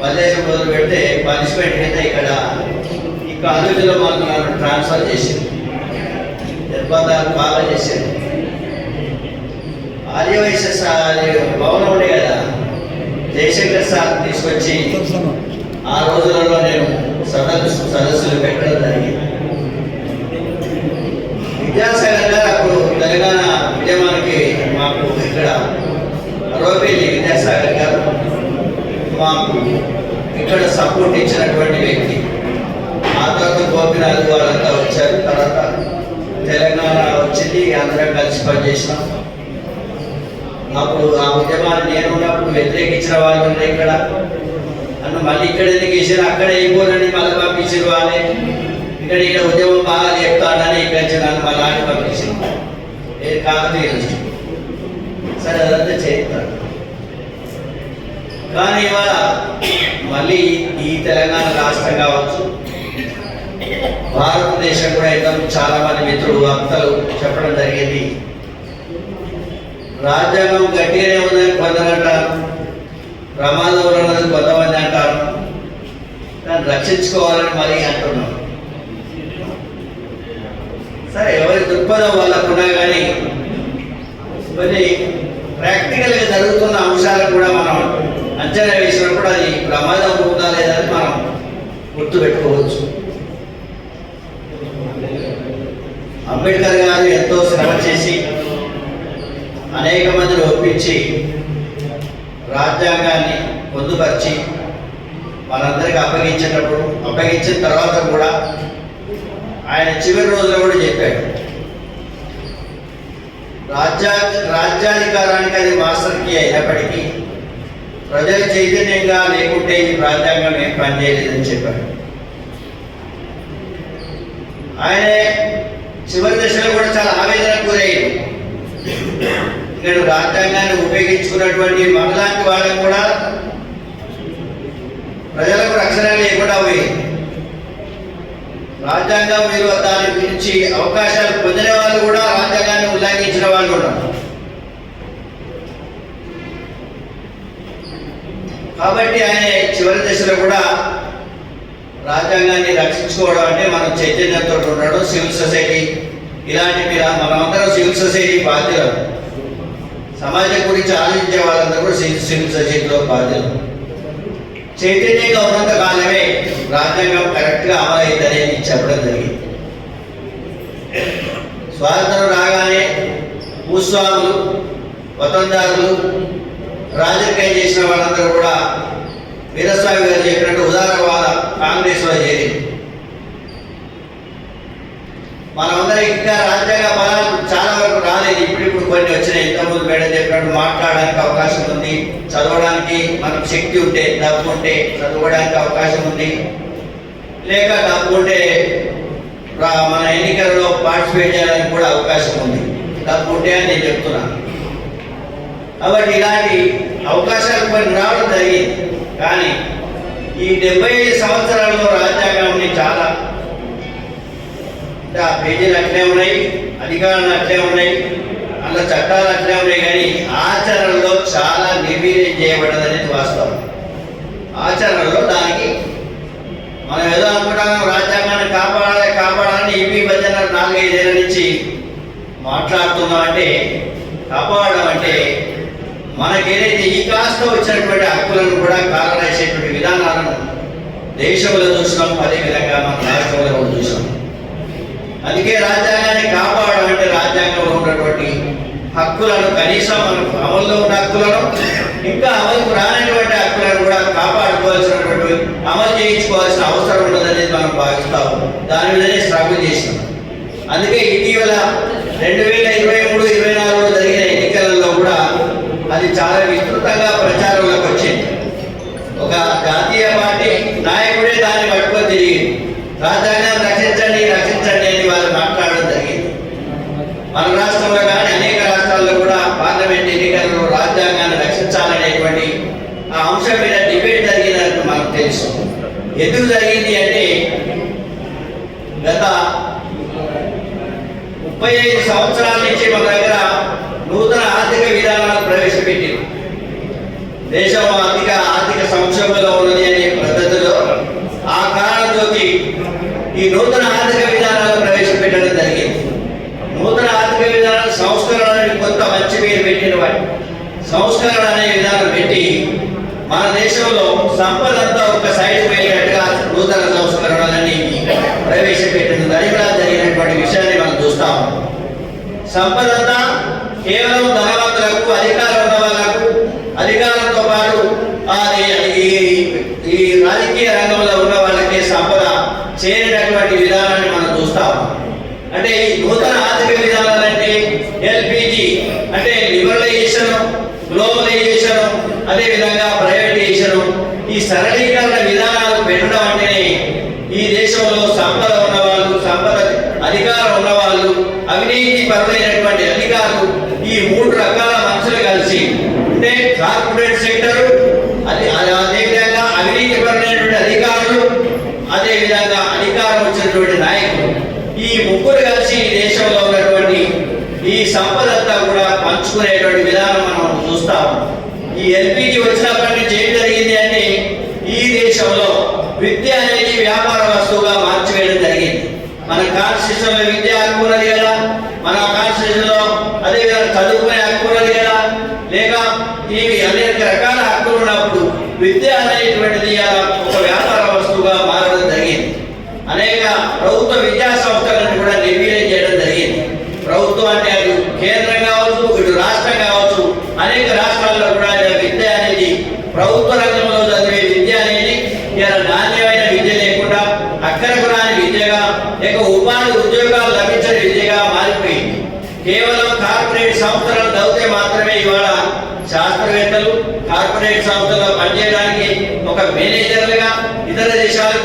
మల్లేశం మొదలు పెడితే పనిష్మెంట్ కింద ఇక్కడ ఈ కాలేజీలో మాకు నన్ను ట్రాన్స్ఫర్ చేసింది. నిర్బంధాలు బాగా చేశారు ఆర్యవైశ్య సార్ భవనం ఉండే కదా జయశంకర్ సార్ తీసుకొచ్చి ఆ రోజులలో నేను సదస్సు సదస్సులు పెట్టడం జరిగింది. విద్యాసాగర్ గారు అప్పుడు తెలంగాణ ఉద్యమానికి మాకు ఇక్కడ రోపేలి విద్యాసాగర్ గారు మాకు ఇక్కడ సపోర్ట్ ఇచ్చినటువంటి వ్యక్తి. ఆ తర్వాత గోపినాథ్ వాళ్ళంతా వచ్చారు. తర్వాత తెలంగాణ వచ్చింది. అందరం కలిసి పనిచేసినాం. అప్పుడు ఆ ఉద్యమాన్ని నేను ఉన్నప్పుడు వ్యతిరేకించిన వాళ్ళు ఉన్నాయి ఇక్కడ. అన్న మళ్ళీ ఇక్కడ ఎందుకు వేసారు? అక్కడ అయిపోరని మళ్ళీ పంపించారు వాళ్ళే. ఇక్కడ ఇక్కడ ఉద్యమం బాగా చెప్తానని ఇక్కడ నుంచి నన్ను మళ్ళీ ఆడి పంపించారు. ఏ కాకపోతే సరే అదంతా చేస్తాను కానీ ఇవాళ మళ్ళీ ఈ తెలంగాణ రాష్ట్రం కావచ్చు భారతదేశం కూడా అయితే చాలా మంది మిత్రులు వక్తలు చెప్పడం జరిగింది. రాజ్యాంగం గట్టిగానే ఉందని కొందరు అంటారు ప్రమాదంలో ఉన్నది కొంతమంది అంటారు. దాన్ని రక్షించుకోవాలని మరీ అంటున్నాం. సరే ఎవరి దృక్పథం వాళ్ళకున్నా కానీ కొన్ని ప్రాక్టికల్గా జరుగుతున్న అంశాలు కూడా మనం అంచనా వేసినప్పుడు అది ప్రమాదం ఉందా లేదని మనం గుర్తుపెట్టుకోవచ్చు. అంబేద్కర్ గారు ఎంతో శ్రమ చేసి అనేక మందిని ఒప్పించి రాజ్యాంగాన్ని పొందుపరిచి మనందరికి అప్పగించేటప్పుడు అప్పగించిన తర్వాత కూడా ఆయన చివరి రోజులో కూడా చెప్పాడు. రాజ్యా రాజ్యాధికారానికి అది మాస్టర్ కీ అయినప్పటికీ ప్రజలు చైతన్యంగా లేకుంటే ఈ రాజ్యాంగం ఏం పనిచేయలేదని చెప్పారు. ఆయన చివరి దశలో కూడా చాలా ఆవేదన గురయ్యాడు ఇక్కడ రాజ్యాంగాన్ని ఉపయోగించుకున్నటువంటి మనలాంటి వాళ్ళకు కూడా ప్రజలకు రక్షణ లేకుండా పోయింది. రాజ్యాంగం మీరు దాని గురించి అవకాశాలు పొందిన వాళ్ళు కూడా రాజ్యాంగాన్ని ఉల్లంఘించిన వాళ్ళు కూడా కాబట్టి ఆయన చివరి దశలో కూడా రాజ్యాంగాన్ని రక్షించుకోవడం అంటే మనం చైతన్యంతో ఉండడం సివిల్ సొసైటీ. ఇలాంటి మీద మనమందరం సివిల్ సొసైటీ బాధ్యులు. సమాజం గురించి ఆలోచించే వాళ్ళందరూ కూడా సివిల్ సివిల్ సొసైటీలో బాధ్యులు. చైతన్యంగా ఉన్నంత కాలమే రాజ్యాంగం కరెక్ట్గా అమలైందనేది చెప్పడం జరిగింది. స్వాతంత్రం రాగానే భూస్వాములు వతందారులు రాజకీయం చేసిన వాళ్ళందరూ కూడా వీరస్వామి గారు చెప్పినట్టు ఉదారవాద కాంగ్రెస్లో చేరి. మనమందరం ఇంకా రాజ్యాంగ బలాలు చాలా వరకు రాలేదు. ఇప్పుడు ఇప్పుడు కొన్ని వచ్చినాయి. ఇంతకుముందు మేడం చెప్పినట్టు మాట్లాడడానికి అవకాశం ఉంది. చదవడానికి మనకు శక్తి ఉంటే డబ్బు ఉంటే చదవడానికి అవకాశం ఉంది. లేక డబ్బు ఉంటే మన ఎన్నికల్లో పార్టిసిపేట్ చేయడానికి కూడా అవకాశం ఉంది. డబ్బు ఉంటే అని నేను చెప్తున్నాను కాబట్టి ఇలాంటి అవకాశాలు కొన్ని రావడం జరిగింది. కానీ ఈ డెబ్బై ఐదు సంవత్సరాల్లో రాజ్యాంగాన్ని చాలా అంటే ఆ పేజీలు అట్లే ఉన్నాయి అధికారాలు అట్లే ఉన్నాయి అందులో చట్టాలు అట్లే ఉన్నాయి కానీ ఆచరణలో చాలా నిర్వీర్యం చేయబడ్డది అనేది వాస్తవం. ఆచరణలో దానికి మనం ఏదో అనుకుంటాం రాజ్యాంగాన్ని కాపాడాలి కాపాడాలని ఈపీ భజన నాలుగైదేళ్ళ నుంచి మాట్లాడుతున్నాం అంటే కాపాడడం అంటే మనకేదైతే ఈ కాస్త వచ్చినటువంటి హక్కులను కూడా కారణేసేటువంటి విధానాలను దేశంలో చూసినాం అదేవిధంగా మన రాష్ట్రంలో కూడా చూసినాం. అందుకే రాజ్యాంగాన్ని కాపాడడం అంటే రాజ్యాంగంలో ఉన్నటువంటి హక్కులను కనీసం మనకు అమల్లో ఉన్న హక్కులను ఇంకా అమలుకు రానటువంటి హక్కులను కూడా కాపాడుకోవాల్సినటువంటి అమలు చేయించుకోవాల్సిన అవసరం ఉన్నదనేది మనం భావిస్తాం దాని మీదనే స్ట్రగుల్ చేసినాం. అందుకే ఇటీవల రెండు వేల ఇరవై మూడు ఇరవై నాలుగులో జరిగిన ఎన్నికలలో కూడా అది చాలా విస్తృతంగా ప్రచారంలోకి వచ్చింది. ఒక జాతీయ పార్టీ నాయకుడే దాన్ని పట్టుకొని తిరిగింది. రాజ్యాంగాన్ని రక్షించండి రక్షించండి అని వాళ్ళు మాట్లాడడం జరిగింది. మన రాష్ట్రంలో కానీ అనేక రాష్ట్రాల్లో కూడా పార్లమెంట్ ఎన్నికల్లో రాజ్యాంగాన్ని రక్షించాలనేటువంటి ఆ అంశం మీద డిబేట్ జరిగినట్టు మనకు తెలుసు. ఎందుకు జరిగింది అంటే గత ముప్పై ఐదు సంవత్సరాల నుంచి మన దగ్గర నూతన ఆర్థిక ప్రవేశపెట్టింది దేశం ఆర్థిక ఆర్థిక సంక్షోభంలో ఉన్నది అనే పద్ధతిలో ఆ కారణంతో ఈ నూతన ఆర్థిక విధానాలు ప్రవేశపెట్టడం జరిగింది. నూతన ఆర్థిక విధానాలు సంస్కరణని కొంత మంచి పేరు పెట్టిన వాటి సంస్కరణ అనే విధానం పెట్టి మన దేశంలో సంపద అంతా ఒక సైడ్ పోయేటట్టుగా నూతన సంస్కరణలన్నీ ప్రవేశపెట్టింది దరిద్రా జరిగినటువంటి విషయాన్ని మనం చూస్తాం. సంపద అంతా కేవలం ధనవంతులకు అధికారం ఉన్న వాళ్ళకు అధికారంతో పాటు అది ఈ- రాజకీయ రంగంలో ఉన్న వాళ్ళకే సంపద చేరేటటువంటి విధానాన్ని మనం చూస్తాం అంటే ఈ నూతన ఆర్థిక విధానాలు అంటే ఎల్పిజి అంటే లిబరలైజేషన్ గ్లోబలైజేషన్ అదే విధంగా ప్రైవేటైజేషన్ ఈ సరళీకరణ విధానాలు పెట్టడం అంటేనే ఈ దేశంలో సంపద ఉన్న వాళ్ళు సంపద అధికారం ఉన్నవాళ్ళు అవినీతి పరులైనటువంటి ఈ మూడు రకాల మనుషులు కలిసి అంటే కార్పొరేట్ సెక్టర్ అది అదేవిధంగా అవినీతి పరులైనటువంటి అధికారులు అదే విధంగా అధికారం వచ్చినటువంటి నాయకులు. ఈ ముగ్గురు కలిసి ఈ దేశంలో ఉన్నటువంటి ఈ సంపద అంతా కూడా పంచుకునేటువంటి విధానం మనం చూస్తాం ఈ ఎల్పిజి వచ్చినప్పటి నుంచి ఏం జరిగింది అంటే ఈ దేశంలో విద్య అనేది వ్యాపార వస్తువుగా మార్చివేయడం జరిగింది. మన కాన్స్టిట్యూషన్లో విద్య హక్కు ఉన్నది కదా మన కాన్స్టిట్యూషన్లో అదే విధంగా చదువుకునే హక్కు ఉన్నది కదా లేక ఇవి అనేక రకాల హక్కులు ఉన్నప్పుడు విద్య అనేటువంటిది అలా ఒక వ్యాపార వస్తువుగా మారడం జరిగింది అనేక ప్రభుత్వ విద్యా సంస్థలను కూడా నిర్వీర్యం చేయడం జరిగింది ప్రభుత్వం అంటే అది కేంద్రం కావచ్చు ఇటు రాష్ట్రం కావచ్చు అనేక రాష్ట్రాల్లో కూడా ఇలా విద్య అనేది ప్రభుత్వ రంగంలో చదివే విద్య అనేది ఇలా నాణ్యమైన విద్య లేకుండా అక్కరకు రాని విద్యగా లేక ఉపాధి ఉద్యోగాలు లభించని విద్యగా మారిపోయింది కేవలం కార్పొరేట్ సంస్థలను చదివితే మాత్రమే ఇవాళ శాస్త్రవేత్తలు కార్పొరేట్ సంస్థల్లో పనిచేయడానికి ఒక మేనేజర్లుగా ఇతర దేశాలు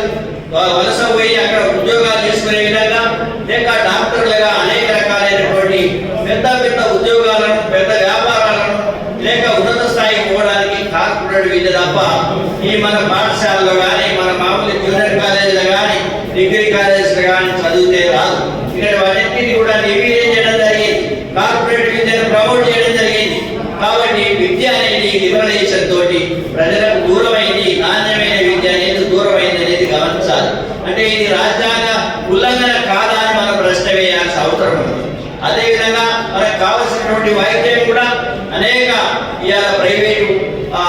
వలస పోయి అక్కడ ఉద్యోగాలు చేసుకునే విధంగా లేక డాక్టర్లుగా అనేక రకాలైనటువంటి పెద్ద పెద్ద ఉద్యోగాలను పెద్ద వ్యాపారాలను లేక ఉన్నత స్థాయికి పోవడానికి కార్పొరేట్ విద్య తప్ప ఈ మన పాఠశాలలో కానీ మన మామూలు జూనియర్ కాలేజీలో కానీ డిగ్రీ కాలేజీలో కానీ చదివితే రాదు. ఇక్కడ వాటిని కూడా నిర్వీర్యం చేయడం జరిగింది కార్పొరేట్ విద్యను ప్రమోట్ చేయడం జరిగింది. కాబట్టి విద్య అనేది లిబరలైజేషన్ తోటి ప్రజలకు దూరమైంది నాణ్యమైన విద్య అనేది దూరమైంది అనేది గమనించాలి. అంటే ఇది రాజ్యాంగ ఉల్లంఘన కాదా అని మనం ప్రశ్న వేయాల్సిన అవసరం ఉంది. అదేవిధంగా మనకు కావలసినటువంటి వైద్యం కూడా అనేక ఇవాళ ప్రైవేటు ఆ,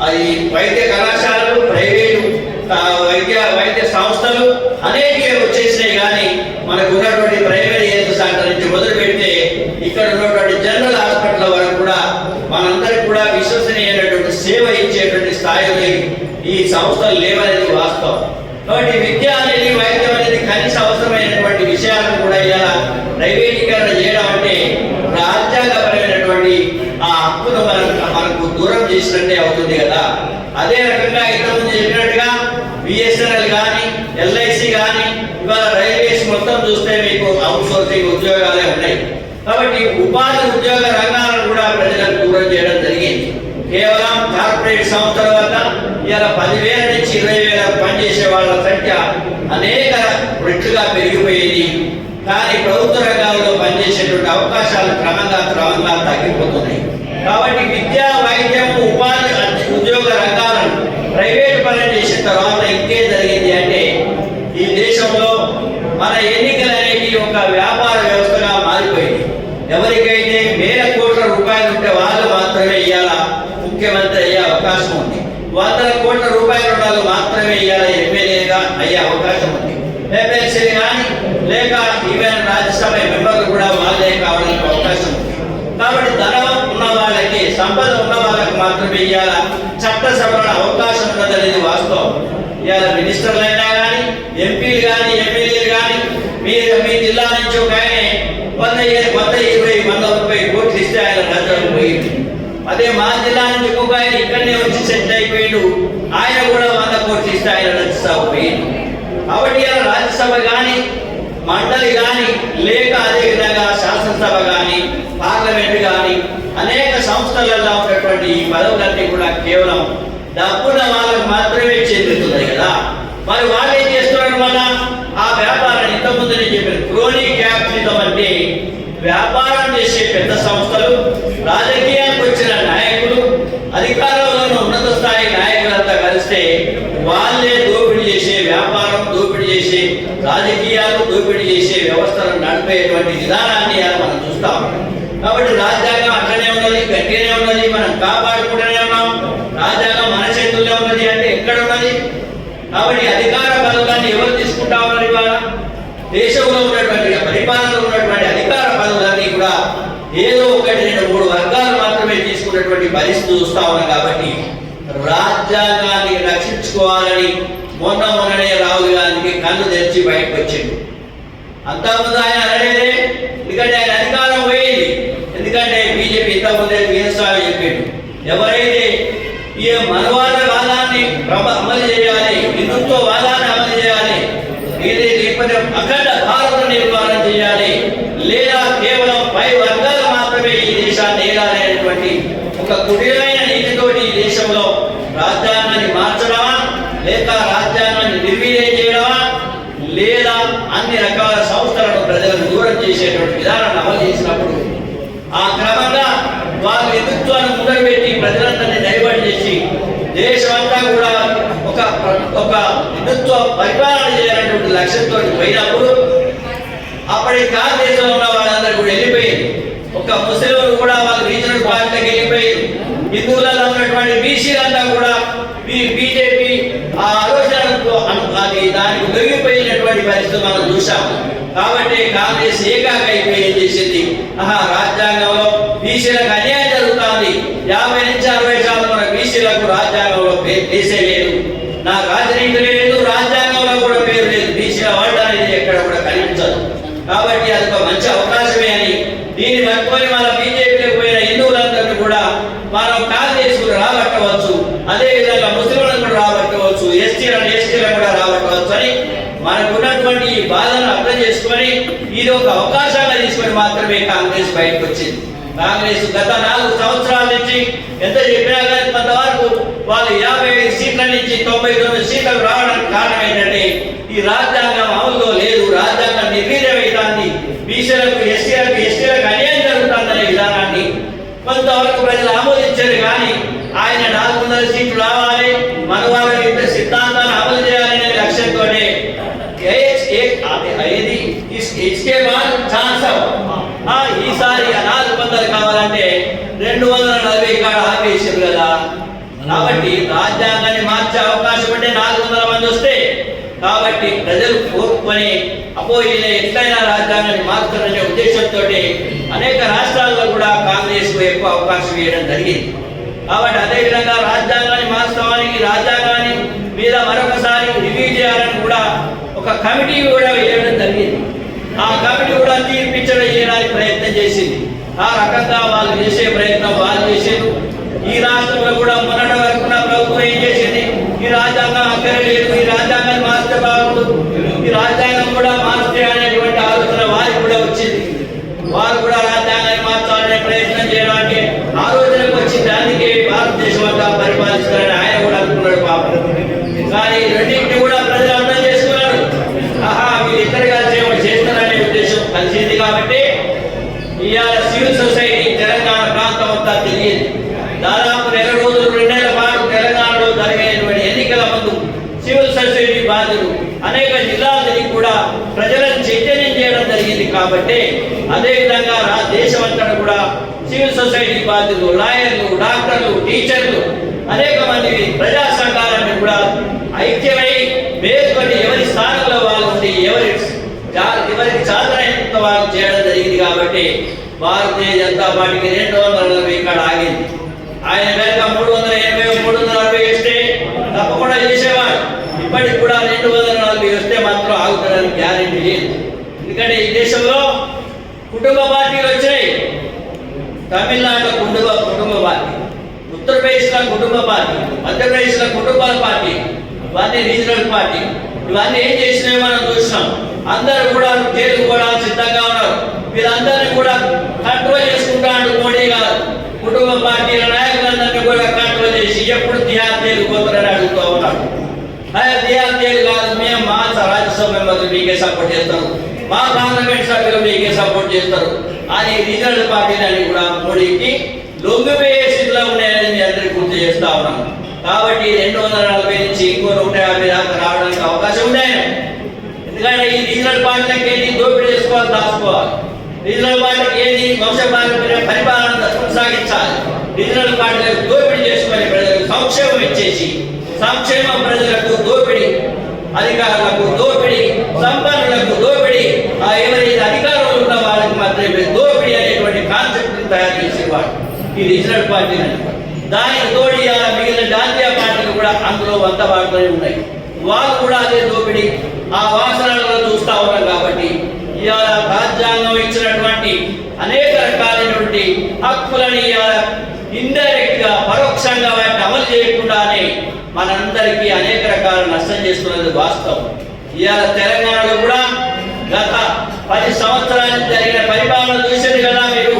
అది వైద్య కళాశాలలు ప్రైవేటు వైద్య వైద్య సంస్థలు అనేక వచ్చేసినాయి కానీ మనకు ఉన్నటువంటి ప్రైమరీ హెల్త్ సెంటర్ నుంచి మొదలు పెడితే ఇక్కడ ఉన్నటువంటి జనరల్ హాస్పిటల్ వరకు కూడా మనందరికి కూడా విశ్వసనీయమైనటువంటి సేవ ఇచ్చేటువంటి స్థాయిలో ఈ సంస్థలు లేవనేది వాస్తవం. కాబట్టి విద్య అనేది వైద్యం అనేది కనీస అవసరమైనటువంటి విషయాలను కూడా ఇలా ప్రైవేటీకరణ చేయడం అంటే రాజ్యాంగపరమైనటువంటి ఆ హక్కును మనం మనకు దూరం చేసినట్టే అవుతుంది కదా. అదే రకంగా ఇంతకుముందు చెప్పినట్టుగా బిఎస్ఎన్ఎల్ కానీ ఎల్ఐసి కానీ ఇవాళ రైల్వేస్ మొత్తం చూస్తే మీకు అవుట్ సోర్సింగ్ ఉద్యోగాలే ఉన్నాయి. కాబట్టి ఉపాధి ఉద్యోగ రంగాలను కూడా ప్రజలకు దూరం చేయడం జరిగింది. కేవలం కార్పొరేట్ సంస్థల వల్ల ఇలా పదివేల నుంచి ఇరవై వేల పనిచేసే వాళ్ళ సంఖ్య అనేక రెట్లుగా పెరిగిపోయింది. కానీ ప్రభుత్వ రంగాల్లో పనిచేసేటువంటి అవకాశాలు క్రమంగా క్రమంగా తగ్గిపోతున్నాయి. కాబట్టి విద్యా వైద్యం ఉపాధి ఉద్యోగ రంగాలను ప్రైవేట్ పనులు చేసిన తర్వాత ఇంకేం జరిగింది అంటే ఈ దేశంలో మన ఎన్నికలు అనేవి ఒక వ్యాపార వ్యవస్థగా మారిపోయింది. ఎవరికైతే వేల కోట్ల రూపాయలు ఉంటే వాళ్ళు మాత్రమే ఇవాళ ముఖ్యమంత్రి అయ్యే అవకాశం ఉంది. వందల సంవత్సరాలు మాత్రమే ఇవాళ ఎమ్మెల్యేగా అయ్యే అవకాశం ఉంది. ఎమ్మెల్సీ కానీ లేక ఈవెన్ రాజ్యసభ మెంబర్లు కూడా వాళ్ళే కావడానికి అవకాశం ఉంది. కాబట్టి ధనం ఉన్న వాళ్ళకి సంపద ఉన్న వాళ్ళకి మాత్రమే ఇవాళ చట్టసభలో అవకాశం ఉన్నదనేది వాస్తవం. ఇవాళ మినిస్టర్లు అయినా కానీ ఎంపీలు కానీ ఎమ్మెల్యేలు కానీ మీ మీ జిల్లా నుంచి ఒక ఆయన వంద వంద ఇరవై వంద ముప్పై కోట్లు ఇస్తే ఆయన రాజ్యానికి పోయింది అదే మా జిల్లా నుంచి ఒక ఆయన ఇక్కడనే వచ్చి సెటిల్ అయిపోయాడు. ఆయన కూడా వంద కోట్లు ఇస్తే ఆయన రాజ్యసభ కాబట్టి ఇలా రాజ్యసభ కానీ మండలి కానీ లేక అదేవిధంగా శాసనసభ కానీ పార్లమెంట్ కానీ అనేక సంస్థలలో ఉన్నటువంటి ఈ పదవులన్నీ కూడా కేవలం డబ్బున వాళ్ళకు మాత్రమే చెందుతుంది కదా. మరి వాళ్ళు ఏం చేస్తున్నారు మన? ఆ వ్యాపారాన్ని ఇంతకుముందు నేను చెప్పాను క్రోనీ క్యాపిటలిజం అంటే వ్యాపారం చేసే పెద్ద సంస్థలు రాజకీయానికి వచ్చిన నాయకులు అధికారంలో ఉన్నత స్థాయి వస్తే వాళ్ళే దోపిడీ చేసే వ్యాపారం దోపిడీ చేసే రాజకీయాలు దోపిడీ చేసే వ్యవస్థలను నడిపేటువంటి విధానాన్ని మనం చూస్తాం కాబట్టి రాజ్యాంగం అట్లనే ఉన్నది గట్టిగానే ఉన్నది మనం కాపాడుకుంటూనే ఉన్నాం. రాజ్యాంగం మన చేతుల్లో ఉన్నది అంటే ఎక్కడ ఉన్నది? కాబట్టి అధికార పదవులన్నీ ఎవరు తీసుకుంటా ఉన్నారు ఇవాళ? దేశంలో ఉన్నటువంటి పరిపాలనలో ఉన్నటువంటి అధికార పదవులన్నీ కూడా ఏదో ఒకటి రెండు మూడు వర్గాలు మాత్రమే తీసుకున్నటువంటి పరిస్థితి చూస్తా ఉన్నాం కాబట్టి రాజ్యాంగాన్ని రక్షించుకోవాలని మొన్న మొన్ననే రాహుల్ గాంధీకి కళ్ళు తెరిచి బయటకు వచ్చిండు అంతకుముందు ఆయన అనలేదే ఎందుకంటే ఆయన అధికారం పోయింది. ఎందుకంటే బీజేపీ ఇంతకుముందే వీరస్వామి చెప్పిండు. ఎవరైతే ఈ మనవాద వాదాన్ని అమలు చేయాలి హిందుత్వ వాదాన్ని అమలు చేయాలి ఇది లేకపోతే అఖండ భారత నిర్మాణం చేయాలి లేదా కేవలం పై వర్గాలు మాత్రమే ఈ దేశాన్ని ఏలాలనేటువంటి ఒక కుటీరమైన నీతితోటి ఈ దేశంలో రాజ్యాంగాన్ని మార్చడమా లేక రాజ్యాంగాన్ని నిర్వీర్యం చేయడమా లేదా అన్ని రకాల సంస్థలను ప్రజలకు దూరం చేసేటువంటి విధానాన్ని అమలు చేసినప్పుడు ఆ క్రమంగా వారి హిందుత్వాన్ని ముందరబెట్టి ప్రజలందరినీ డైవర్ట్ చేసి దేశమంతా కూడా ఒక ఒక హిందుత్వ పరిపాలన చేయాలనేటువంటి లక్ష్యంతో పోయినప్పుడు అప్పటి కాంగ్రెస్ ఉన్న వాళ్ళందరూ కూడా వెళ్ళిపోయింది ఒక ముస్లింలు కూడా వాళ్ళ రీజనల్ పార్టీలకు వెళ్ళిపోయారు హిందువులలో ఉన్నటువంటి బీసీలంతా కూడా బీజేపీ ఆ ఆలోచనతో అది దానికి దొరికిపోయినటువంటి పరిస్థితి మనం చూసాం కాబట్టి కాంగ్రెస్ ఏకాక అయిపోయి ఏం చేసింది? ఆహా రాజ్యాంగంలో బీసీలకు అన్యాయం జరుగుతుంది. యాభై నుంచి అరవై శాతం మన బీసీలకు రాజ్యాంగంలో వేసే లేదు నా రాజనీతి లేదు రాజ్యాంగంలో కూడా పేరు లేదు బీసీల వాట అనేది ఎక్కడ కూడా కనిపించదు కాబట్టి అది ఒక మంచి అవకాశమే అని దీన్ని పట్టుకొని మన బీజేపీలకు పోయిన హిందువులందరినీ కూడా మనం కాంగ్రెస్ రాబట్టవచ్చు అదే విధంగా ముస్లింలను కూడా రాబట్టవచ్చు ఎస్టీలను ఎస్టీలను కూడా రాబట్టవచ్చు అని మనకు ఉన్నటువంటి ఈ బాధను అర్థం చేసుకొని ఇది ఒక అవకాశంగా తీసుకొని మాత్రమే కాంగ్రెస్ బయటకు వచ్చింది. కాంగ్రెస్ గత నాలుగు సంవత్సరాల నుంచి ఎంత చెప్పినా కానీ కొంతవరకు వాళ్ళు యాభై ఐదు సీట్ల నుంచి తొంభై తొమ్మిది సీట్లకు రావడానికి కారణం ఏంటంటే ఈ రాజ్యాంగం అమలులో లేదు రాజ్యాంగం నిర్వీర్యమైంది బీసీలకు ఎస్సీలకు ఎస్టీలకు అన్యాయం జరుగుతుందనే విధానాన్ని కొంతవరకు ప్రజలు ఆమోదించారు కానీ ఆయన నాలుగు వందల సీట్లు రావాలి. మన వాళ్ళ యుద్ధ సిద్ధాంతాన్ని అమలు చేయాలనే లక్ష్యంతో ఏది ఛాన్స్ ఆ, ఈసారి నాలుగు వందలు కావాలంటే రెండు వందల నలభై కాడ ఆపేసారు కదా. కాబట్టి రాజ్యాంగాన్ని మార్చే అవకాశం అంటే నాలుగు వందల మంది వస్తే కాబట్టి ప్రజలు కోరుకొని అపో ఈయన ఎట్లయినా రాజ్యాంగాన్ని మార్చాలనే ఉద్దేశంతో అనేక రాష్ట్రాల్లో కూడా కాంగ్రెస్కు ఎక్కువ అవకాశం ఇవ్వడం జరిగింది. కాబట్టి అదే విధంగా రాజ్యాంగాన్ని మార్చడానికి రాజ్యాంగాన్ని మీద మరొకసారి రివ్యూ చేయాలని కూడా ఒక కమిటీ కూడా వేయడం జరిగింది. ఆ కమిటీ కూడా తీర్పించడం చేయడానికి ప్రయత్నం చేసింది. ఆ రకంగా వాళ్ళు చేసే ప్రయత్నం వాళ్ళు చేశారు. ఈ రాష్ట్రంలో కూడా మొన్నటి వరకు ఉన్న ప్రభుత్వం ఏం చేసింది? ఈ రాజ్యాంగం అక్కడ లేదు. ఈ రాజ్యాంగాన్ని మార్చే బాగుంటుంది ఈ రాజ్యాంగం కూడా మార్చితే అనేటువంటి ఆలోచన వారికి కూడా వచ్చింది వారు కూడా రాజ్యాంగాన్ని మార్చాలనే ప్రయత్నం చేయడానికి ఆలోచనకు వచ్చింది అందుకే భారతదేశం అంతా పరిపాలిస్తారని ఆయన కూడా అనుకున్నాడు పాపం కానీ రెండింటిని కూడా ప్రజలు అర్థం చేసుకున్నారు ఆహా వీళ్ళు ఇద్దరు కలిసి ఒకటి చేస్తారనే ఉద్దేశం కలిసింది కాబట్టి ఇవాళ సివిల్ సొసైటీ తెలంగాణ ప్రాంతం అంతా తెలియదు దాదాపు నెల రోజులు రెండేళ్ళ పాటు తెలంగాణలో జరిగేటువంటి ఎన్నికల ముందు సివిల్ సొసైటీ బాధ్యులు అనేక జిల్లాల తిరిగి కూడా ప్రజలను చైతన్యం చేయడం జరిగింది కాబట్టి అదే విధంగా దేశం కూడా సివిల్ సొసైటీ బాధ్యులు లాయర్లు డాక్టర్లు టీచర్లు అనేక మంది ప్రజా సంఘాలన్నీ కూడా ఐక్యమై మేల్కొని ఎవరి స్థానంలో వాళ్ళు ఉండి ఎవరి ఎవరికి చాదరైనంత వారు చేయడం జరిగింది కాబట్టి భారతీయ జనతా పార్టీకి రెండు వందల నలభై ఇక్కడ ఆగింది. ఆయన కనుక మూడు వందల ఎనభై మూడు వందల నలభై వస్తే తప్పకుండా చేసేవాడు. ఇప్పటికి కూడా రెండు వందల నలభై వస్తే మాత్రం ఆగుతాడని గ్యారెంటీ లేదు. ఎందుకంటే ఈ దేశంలో కుటుంబ పార్టీలు వచ్చాయి తమిళనాడులో కుటుంబ కుటుంబ పార్టీ ఉత్తరప్రదేశ్లో కుటుంబ పార్టీ మధ్యప్రదేశ్లో కుటుంబాల పార్టీ ఇవన్నీ రీజనల్ పార్టీ. ఇవన్నీ ఏం చేసినాయో మనం చూసినాం. అందరూ కూడా జైలుకు కూడా సిద్ధంగా ఉన్నారు. వీళ్ళందరినీ కూడా కంట్రోల్ చేసుకుంటాడు మోడీ గారు. కుటుంబ పార్టీల నాయకులందరినీ కూడా కంట్రోల్ చేసి ఎప్పుడు తిహార్ జైలు పోతారని అడుగుతూ ఉన్నాడు. అదే తిహార్ జైలు కాదు మేము మా రాజ్యసభ మెంబర్లు మీకే సపోర్ట్ చేస్తాం. మా పార్లమెంట్ సభ్యులు మీకే సపోర్ట్ చేస్తారు. అని రీజనల్ పార్టీలని కూడా మోడీకి లొంగిపోయే స్థితిలో ఉన్నాయని మీ అందరికీ గుర్తు చేస్తా ఉన్నాను. కాబట్టి రెండు వందల నలభై నుంచి ఇంకో నూట యాభై దాకా రావడానికి అవకాశం ఉన్నాయి. ఎందుకంటే ఈ రీజనల్ పార్టీలకు ఏది దోపిడీ చేసుకోవాలి దాచుకోవాలి. రీజనల్ పార్టీకి ఏది వంశపారంపర్య పరిపాలన కొనసాగించాలి. రీజనల్ పార్టీలకు దోపిడీ చేసుకొని ప్రజలకు సంక్షేమం ఇచ్చేసి సంక్షేమం ప్రజలకు దోపిడీ అధికారులకు దోపిడీ సంపన్నులకు దోపిడీ ఆ ఎవరైతే అధికారంలో ఉన్న వాళ్ళకి మాత్రమే దోపిడీ అనేటువంటి కాన్సెప్ట్ తయారు చేసేవాడు ఇది రీజనల్ పార్టీ దానికి తోడి మిగిలిన జాతీయ పార్టీలు కూడా అందులో వంద వాడుతూనే ఉన్నాయి. వాళ్ళు కూడా అదే దోపిడీ. ఆ వాసనలను చూస్తా ఉన్నాం కాబట్టి ఇవాళ రాజ్యాంగం ఇచ్చినటువంటి అనేక రకాలైనటువంటి హక్కులని ఇవాళ ఇండైరెక్ట్గా పరోక్షంగా వాటిని అమలు చేయకుండానే మనందరికీ అనేక రకాల నష్టం చేస్తున్నది వాస్తవం. ఇవాళ తెలంగాణలో కూడా గత పది సంవత్సరానికి జరిగిన పరిపాలన చూసింది కదా మీరు.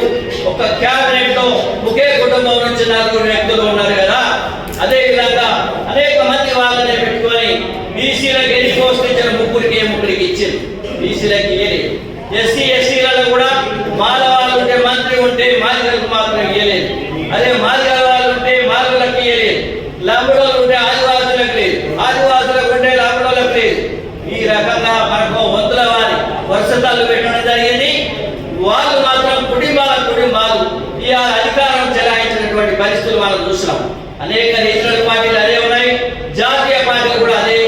ఒక క్యాబినెట్లో ఒకే కుటుంబం నుంచి నలుగురు వ్యక్తులు ఉన్నారు కదా. అదే విధంగా అనేక మంది వాళ్ళని పెట్టుకొని బీసీలకు ఎన్ని పోస్టులు ఇచ్చిన ముగ్గురికి ముగ్గురికి ఇచ్చింది బీసీలకు ఇయ్యలేదు ఎస్సీ ఎస్సీలలో కూడా మాలవాళ్ళు ఉంటే మంత్రి ఉంటే మాదిగలకు మాత్రం ఇయ్యలేదు అదే మాదిగల వాళ్ళు ఉంటే మాదిగలకు ఇయ్యలేదు లంబడోలు ఉండే ఆదివాసులకు లేదు. ఆదివాసులకు ఉండే లంబడోలకి లేదు. ఈ రకంగా మనకు వంతుల వారి వరుసతాలు పెట్టడం జరిగింది. వాళ్ళు మాత్రం కుటుంబాల కుటుంబాలు ఈ అధికారం చెలాయించినటువంటి పరిస్థితులు మనం చూస్తున్నాం. అనేక నేషనల్ పార్టీలు అదే ఉన్నాయి. జాతీయ పార్టీలు కూడా అదే.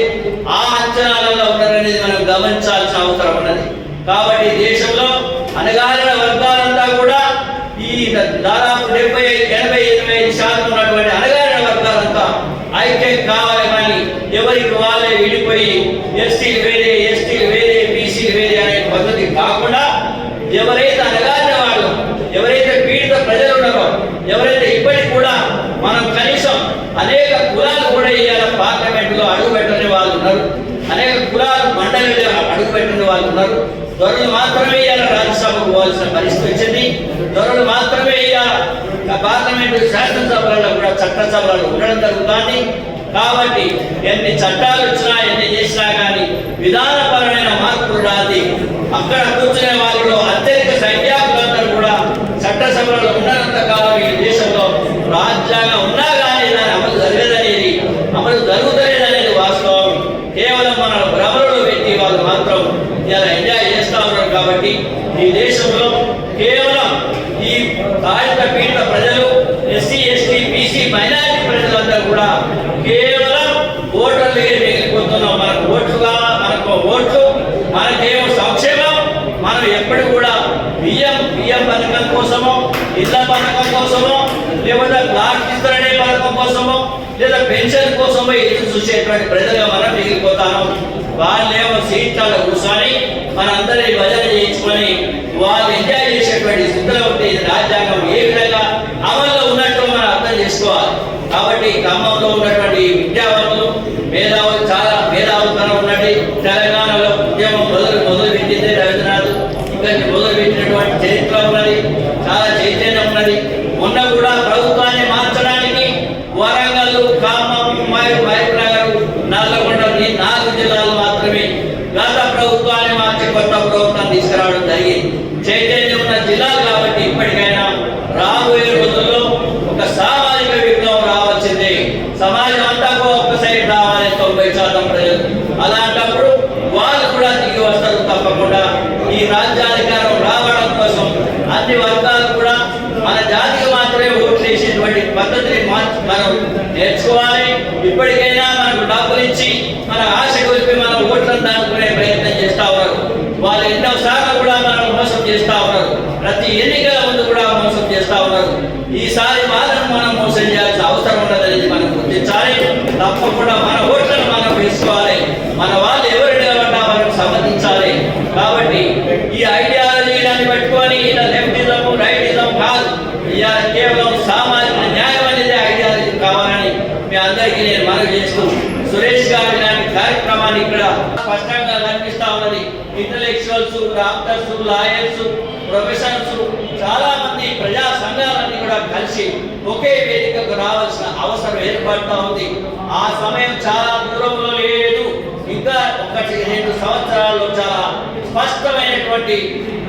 ఆ అంచనాలలో ఉన్నారనేది మనం గమనించాల్సిన అవసరం ఉన్నది. కాబట్టి దేశంలో అనగారిన వర్గాలంతా కూడా ఈ దాదాపు డెబ్బై ఎనభై ఎనభై ఐదు శాతం ఉన్నటువంటి అనగారిన వర్గాలంతా ఐక్యం కావాలి కానీ ఎవరికి వాళ్ళే విడిపోయి ఎస్సీలు వేరే ఎస్టీలు వేరే బీసీలు వేరే అనే పద్ధతి కాకుండా ఎవరైతే అనగారిన వాళ్ళు ఎవరైతే పీడిత ప్రజలు ఉన్నారో ఎవరైతే ఇప్పటికి కూడా మనం కనీసం అనేక కులాలు కూడా ఇవాళ పార్లమెంట్లో అడుగుపెట్టని అడుగు వాళ్ళు ఉన్నారు. అనేక కులాలు మండలిలో అడుగుపెట్టని వాళ్ళు ఉన్నారు. దొరలు మాత్రమే ఇవాళ రాజ్యసభకు పోవాల్సిన పరిస్థితి వచ్చింది. దొరలు మాత్రమే ఇవాళ పార్లమెంటు శాసనసభలలో కూడా చట్టసభలలో ఉండడం జరుగుతుంది. కాబట్టి ఎన్ని చట్టాలు వచ్చినా ఎన్ని చేసినా కానీ విధానపరమైన మార్పులు రాది. అక్కడ కూర్చునే వాళ్ళలో అత్యధిక సంఖ్యాకులందరూ కూడా చట్టసభలలో ఉన్నంత కాలం ఈ దేశంలో రాజ్యాంగం ఉన్నా కానీ దాని అమలు జరగదనేది అమలు జరుగుతలేదనేది వాస్తవం. కేవలం మన భ్రమలో పెట్టి వాళ్ళు మాత్రం ఇలా ఎంజాయ్ చేస్తా ఉన్నారు కాబట్టి ఈ దేశంలో కేవలం ఈ బాధిత పీఠ ప్రజలు ఎస్సీ ఎస్టీ బీసీ మైనారిటీ ప్రజలందరూ కూడా కేవలం ఓటర్లు మిగిలిపోతున్నాం మనకు ఓట్లుగా మనకు ఓట్లు. మనకేమో సంక్షేమం? మనం ఎప్పుడు కూడా బియ్యం బియ్యం పథకం కోసమో ఇళ్ళ పథకం కోసమో లేకుండా ప్లాట్ ఇస్తారనే పథకం కోసమో లేదా పెన్షన్ కోసమో ఎదురు చూసేటువంటి ప్రజలుగా మనం మిగిలిపోతాము వాళ్ళేమో సీట్లలో కూర్చొని మనందరి భజన చేయించుకొని వాళ్ళు ఎంజాయ్ చేసేటువంటి స్థితిలో ఉంటే ఇది రాజ్యాంగం ఏ విధంగా అమల్లో ఉన్నట్టు మనం అర్థం చేసుకోవాలి. కాబట్టి ఖమ్మంలో ఉన్నటువంటి విద్యావంతులు మేధావు చాలా మేధావుతనం ఉన్నది తెలంగాణలో ఉద్యమం మొదలు మొదలు పెట్టింది రవీంద్రనాథ్. ఇంకా మొదలు పెట్టినటువంటి చరిత్ర ఉన్నది చాలా చైతన్యం ఉన్నది మొన్న కూడా ప్రభుత్వాన్ని మార్చడానికి వరంగల్ ఖమ్మం మహబూబ్ నగర్ నల్లగొండ ఈ నాలుగు జిల్లాలు మాత్రమే గత ప్రభుత్వాన్ని మార్చి కొత్త ప్రభుత్వం తీసుకురావడం జరిగింది చైతన్యం ఉన్న జిల్లాలు కాబట్టి ఇప్పటికైనా రాబోయే రోజుల్లో ఒక సామాజిక విప్లవం రావాల్సిందే సమాజం అంతా కూడా ఒక్క సైడ్ రావాలి తొంభై శాతం ప్రజలు అలాంటప్పుడు వాళ్ళు కూడా దిగి వస్తారు తప్పకుండా ఈ రాజ్యాధికారం రావడం కోసం అన్ని వర్గాలు కూడా మన జాతికి మాత్రమే ఓట్లు వేసేటువంటి పద్ధతిని మార్చి మనం నేర్చుకోవాలి. ఇప్పటికైనా మనకు డబ్బులు ఇచ్చి మన ఆశ గురించి మనం ఓట్లను దాటుకునే ప్రయత్నం చేస్తా ఉన్నారు. వాళ్ళు ఎన్నో సార్లు కూడా మనం మోసం చేస్తా ఉన్నారు. ప్రతి ఎన్నిక ముందు కూడా మోసం చేస్తా ఉన్నారు ఈసారి మాత్రం మనం మోసం చేయాల్సిన అవసరం ఉన్నదనేది మనం గుర్తించాలి తప్పకుండా మన ఓట్లను మనం వేసుకోవాలి మన వాళ్ళు ఎవరు నిలబడ్డా మనం సమర్థించాలి కాబట్టి ఈ ఐడియాలజీలను పెట్టుకొని ఇలా లెఫ్టిజం రైటిజం కాదు ఇవాళ కేవలం సామాజిక న్యాయం అనేది ఐడియాలజీ కావాలని మీ అందరికీ నేను మనవి చేస్తూ సురేష్ గారు ఇలాంటి కార్యక్రమాన్ని ఇక్కడ స్పష్టంగా కనిపిస్తా ఉన్నది ఇంటలెక్చువల్స్ డాక్టర్స్ లాయర్స్ ప్రొఫెసర్స్ చాలా మంది ప్రజా సంఘాలన్నీ కూడా కలిసి ఒకే వేదికకు రావాల్సిన అవసరం ఏర్పడుతూ ఉంది. ఆ సమయం చాలా దూరంలో లేదు. ఇంకా ఒకటి రెండు సంవత్సరాల్లో చాలా స్పష్టమైనటువంటి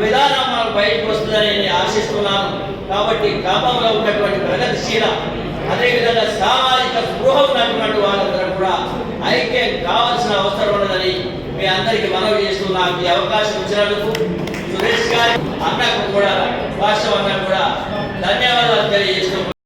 విధానం మనకు బయటకు వస్తుందని నేను ఆశిస్తున్నాను. కాబట్టి గ్రామంలో ఉన్నటువంటి ప్రగతిశీల అదేవిధంగా సామాజిక స్పృహ ఉన్నటువంటి వాళ్ళందరూ కూడా ఐక్యం కావాల్సిన అవసరం ఉన్నదని మీ అందరికి మనవి చేస్తున్నా ఈ అవకాశం ఇచ్చినందుకు సురేష్ గారి అన్నకు కూడా భాష అన్నకు కూడా ధన్యవాదాలు తెలియజేస్తూ